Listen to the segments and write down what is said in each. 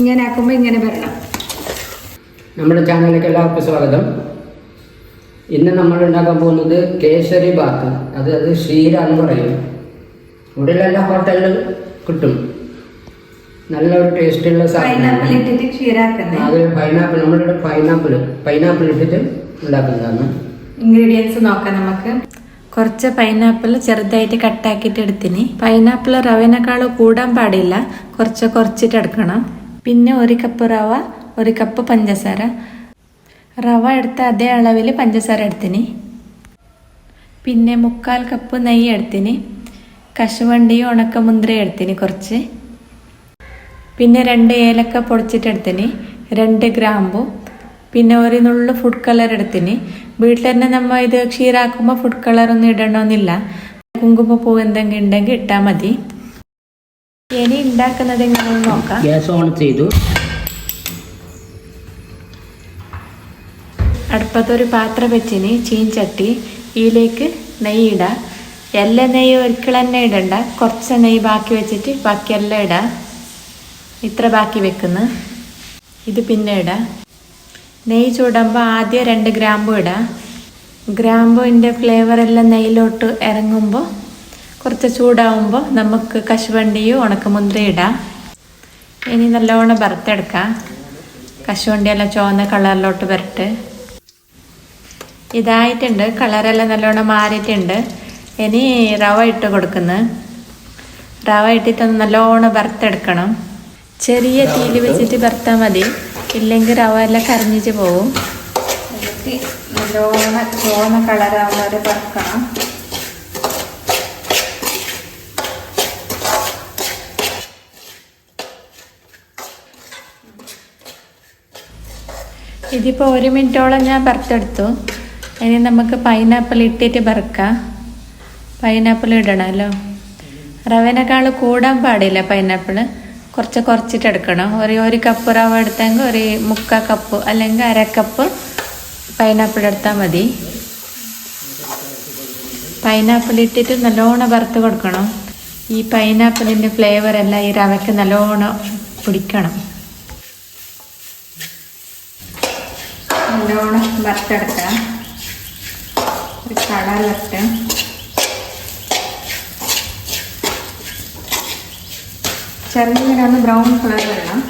ഇങ്ങനെ ആക്കുമ്പോൾ ഇങ്ങനെ വരണം. നമ്മുടെ ചാനലിലേക്ക് എല്ലാവർക്കും സ്വാഗതം. ഇന്ന് നമ്മൾ ഉണ്ടാക്കാൻ പോകുന്നത് കേസരി ബാത്ത്. അത് അത് ക്ഷീര എന്ന് പറയും. ഇവിടെ എല്ലാ ഹോട്ടലിലും കിട്ടും. നല്ല ഒരു ടേസ്റ്റുള്ള സാധനം പൈനാപ്പിൾ നമ്മളിവിടെ പൈനാപ്പിൾ പൈനാപ്പിൾ ഇട്ടിട്ട് ഉണ്ടാക്കുന്നതാണ്. ഇൻഗ്രീഡിയൻസ് നോക്കാം നമുക്ക്. കുറച്ച് പൈനാപ്പിൾ ചെറുതായിട്ട് കട്ടാക്കിയിട്ട് എടുത്തിന്. പൈനാപ്പിൾ റവനേക്കാൾ കൂടാൻ പാടില്ല. കുറച്ച് കുറച്ചിട്ട് എടുക്കണം. പിന്നെ ഒരു കപ്പ് റവ ഒരു കപ്പ് പഞ്ചസാര. റവ എടുത്ത അതേ അളവിൽ പഞ്ചസാര എടുത്തിന്. പിന്നെ മുക്കാൽ കപ്പ് നെയ്യ് എടുത്തിന്. കശുവണ്ടിയും ഉണക്കമുന്തിരി എടുത്തിന് കുറച്ച്. പിന്നെ രണ്ട് ഏലക്ക പൊടിച്ചിട്ട് എടുത്തിന്. രണ്ട് ഗ്രാമ്പു. പിന്നെ ഒരു നുള്ളു ഫുഡ് കളർ എടുത്തിന്. വീട്ടിൽ തന്നെ നമ്മൾ ഇത് ക്ഷീരാക്കുമ്പോൾ ഫുഡ് കളറൊന്നും ഇടണമെന്നില്ല കുങ്കുമപ്പൂ എന്തെങ്കിലും ഉണ്ടെങ്കിൽ ഇട്ടാൽ മതി. ഇനി ഉണ്ടാക്കുന്നത് എങ്ങനെയെന്ന് നോക്കാം. ഗ്യാസ് ഓൺ ചെയ്തു. അടുപ്പത്തൊരു പാത്രം വെച്ചിന് ചീൻചട്ടി ഇതിലേക്ക് നെയ്യ് ഇടാം. എല്ലാ നെയ്യ് ഒരിക്കൽ തന്നെ ഇടണ്ട. കുറച്ച് നെയ്യ് ബാക്കി വെച്ചിട്ട് ബാക്കിയെല്ലാം ഇടാം. ഇത്ര ബാക്കി വെക്കുന്നു. ഇത് പിന്നെ ഇടാം. നെയ്യ് ചൂടുമ്പോൾ ആദ്യം രണ്ട് ഗ്രാമ്പു ഇടാം. ഗ്രാമ്പുവിന്റെ ഫ്ലേവർ എല്ലാം നെയ്യിലോട്ട് ഇറങ്ങുമ്പോൾ കുറച്ച് ചൂടാവുമ്പോൾ നമുക്ക് കശുവണ്ടിയും ഉണക്കമുന്തിരി ഇടാം. ഇനി നല്ലോണം വറുത്തെടുക്കാം. കശുവണ്ടിയെല്ലാം ചുവന്ന കളറിലോട്ട് വരട്ട്. ഇതായിട്ടുണ്ട്. കളറെല്ലാം നല്ലോണം മാറിയിട്ടുണ്ട്. ഇനി റവ ഇട്ട് കൊടുക്കുന്നു. റവ ഇട്ടിട്ടൊന്ന് നല്ലോണം വറുത്തെടുക്കണം. ചെറിയ തീയിൽ വെച്ചിട്ട് വറുത്താൽ മതി. ഇല്ലെങ്കിൽ റവ എല്ലാം കരഞ്ഞിട്ട് പോവും. നല്ലോണം ചുവന്ന കളറാവുന്നവരെ വറുക്കണം. ഇതിപ്പോൾ ഒരു മിനിറ്റോളം ഞാൻ വറുത്തെടുത്തു. ഇനി നമുക്ക് പൈനാപ്പിൾ ഇട്ടിട്ട് വറുക്കാം. പൈനാപ്പിൾ ഇടണമല്ലോ റവനേക്കാൾ കൂടാൻ പാടില്ല പൈനാപ്പിൾ കുറച്ച് കുറച്ചിട്ട് എടുക്കണം. ഒരു ഒരു കപ്പ് റവ എടുത്തെങ്കിൽ ഒരു മുക്കാൽ കപ്പ് അല്ലെങ്കിൽ അര കപ്പ് പൈനാപ്പിൾ എടുത്താൽ മതി. പൈനാപ്പിൾ ഇട്ടിട്ട് നല്ലോണം വറുത്ത് കൊടുക്കണം. ഈ പൈനാപ്പിളിന്റെ ഫ്ലേവർ എല്ലാം ഈ റവയ്ക്ക് നല്ലോണം പിടിക്കണം. നല്ലോണം വറുത്തെടുക്കാം ഒരു കളറിലിട്ട് ചെറുങ്ങനെ ഒന്ന് ബ്രൗൺ കളർ വരണം.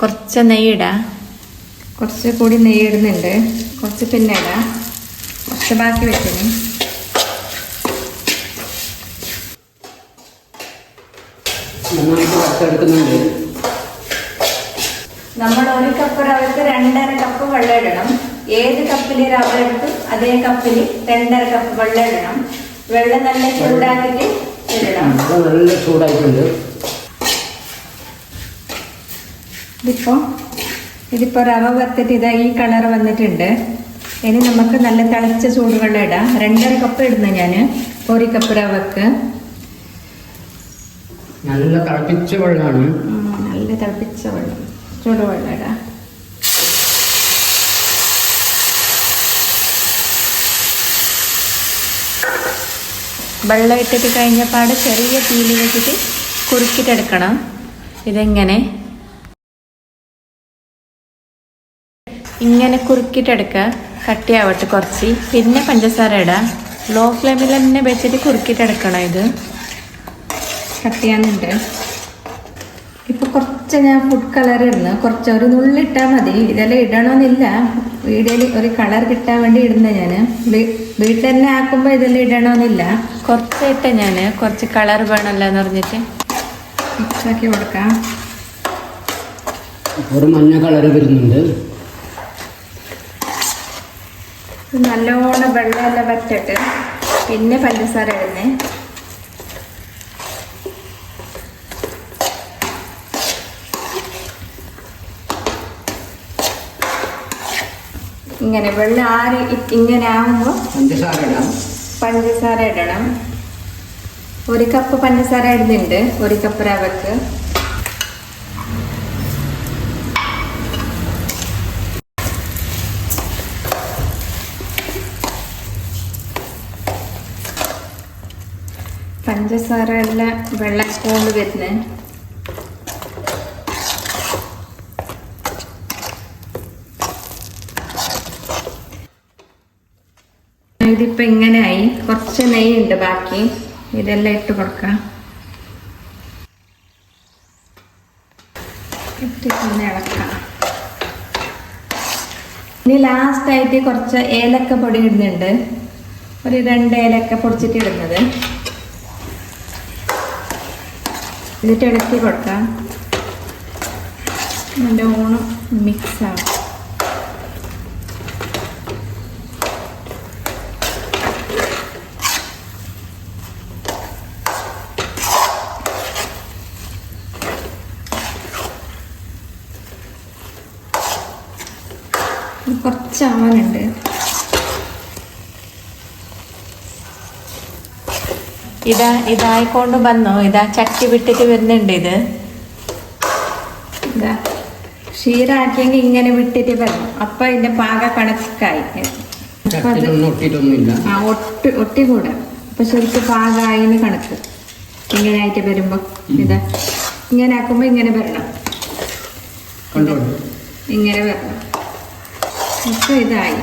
കുറച്ച് നെയ്യിടാം കുറച്ച് കൂടി നെയ്യ് ഇടുന്നുണ്ട്. കുറച്ച് പിന്നെ ഇടാം. കുറച്ച് ബാക്കി വെച്ചിന്. നന്നായിട്ട് വറുത്തെടുക്കുന്നുണ്ട്. നമ്മൾ ഒരു കപ്പ് റവയ്ക്ക് രണ്ടര കപ്പ് വെള്ളം ഇടണം. ഏത് കപ്പിൽ റവ എടുത്തു അതേ കപ്പിൽ രണ്ടര കപ്പ് വെള്ളം ഇടണം. വെള്ളം നല്ല ചൂടാക്കിയിട്ട് ഇടണം. ഇപ്പോ നല്ല ചൂടായിട്ടുണ്ട്. ഇതിപ്പോ ഇതിപ്പോ റവ വത്തിട്ട് ഇതാ ഈ കളർ വന്നിട്ടുണ്ട്. ഇനി നമുക്ക് നല്ല തിളച്ച ചൂടുവെള്ളം ഇടാം. രണ്ടര കപ്പ് ഇടുന്നു ഞാൻ ഒരു കപ്പ് റവക്ക് നല്ല തിളപ്പിച്ച വെള്ളമാണ്. നല്ല തിളപ്പിച്ച വെള്ളം. ചൂടുവെള്ളം ഇടാം വെള്ളം ഇട്ടിട്ട് കഴിഞ്ഞപാട് ചെറിയ തീയിൽ വെച്ചിട്ട് കുറുക്കിട്ടെടുക്കണം. ഇതെങ്ങനെ? ഇങ്ങനെ കുറുക്കിട്ടെടുക്കുക. കട്ടിയാവട്ടെ കുറച്ച്. പിന്നെ പഞ്ചസാര ഇടാം. ലോ ഫ്ലെയിമിൽ തന്നെ വെച്ചിട്ട് കുറുക്കിട്ടെടുക്കണം ഇത്. കട്ടിയാനുണ്ട് ഇപ്പൊ കുറച്ച് ഞാൻ ഫുഡ് കളർ ഇടുന്നു കുറച്ച് ഒരു നുള്ളിട്ടാൽ മതി. ഇതെല്ലാം ഇടണമെന്നില്ല വീഡിയോയിൽ ഒരു കളർ കിട്ടാൻ വേണ്ടി ഇടുന്നത് ഞാൻ വീട്ടിൽ തന്നെ ആക്കുമ്പോൾ ഇതെല്ലാം ഇടണമെന്നില്ല കുറച്ച് ഇട്ട ഞാൻ കുറച്ച് കളർ വേണമല്ലോ എന്ന് പറഞ്ഞിട്ട് മിക്സാക്കി കൊടുക്കാം. ഒരു മഞ്ഞ കളർ വരുന്നുണ്ട്. നല്ലോണം വെള്ളമെല്ലാം വറ്റിട്ട് പിന്നെ പഞ്ചസാര ഇടുന്നേ. ഇങ്ങനെ വെള്ളം ആറി ഇങ്ങനെ ആകുമ്പോൾ പഞ്ചസാര ഇടാം. പഞ്ചസാര ഇടണം. ഒരു കപ്പ് പഞ്ചസാര ഇടുന്നുണ്ട്. ഒരു കപ്പ് റവക്ക്. പഞ്ചസാര എല്ലാം വെള്ളം കൂടുതൽ വരുന്നത് ഇതിപ്പോ ആയി കുറച്ച് നെയ്യുണ്ട് ബാക്കി. ഇതെല്ലാം ഇട്ട് കൊടുക്കാം ഇട്ടിട്ടൊന്ന് ഇളക്കാം ഇനി ലാസ്റ്റ് ആയിട്ട് കുറച്ച് ഏലക്ക പൊടി ഇടുന്നുണ്ട്. ഒരു രണ്ട് ഏലക്ക പൊടിച്ചിട്ട് ഇടുന്നത്. ഇതിട്ട് ഇളക്കി കൊടുക്കാം. നല്ലോണം മിക്സ് ആവും. കുറച്ച് ആവാനുണ്ട് ഇതാ ഇതായിക്കൊണ്ട് വന്നോ. ഇതാ ചട്ടി വിട്ടിട്ട് വരുന്നുണ്ട് ഇത്. ഇതാ ക്ഷീരാക്കിയെങ്കിൽ ഇങ്ങനെ വിട്ടിട്ട് വരണം. അപ്പൊ ഇതിന്റെ പാക കണക്കായി. ആ ഒട്ടി ഒട്ടിക്കൂടാ. അപ്പൊ ശരിക്കും പാകമായിന്ന് കണക്ക്. ഇങ്ങനെ ആയിട്ട് വരുമ്പോ ഇതാ ഇങ്ങനെ ആക്കുമ്പോ ഇങ്ങനെ വരണം. ഇങ്ങനെ വരണം. അപ്പൊ ഇതായി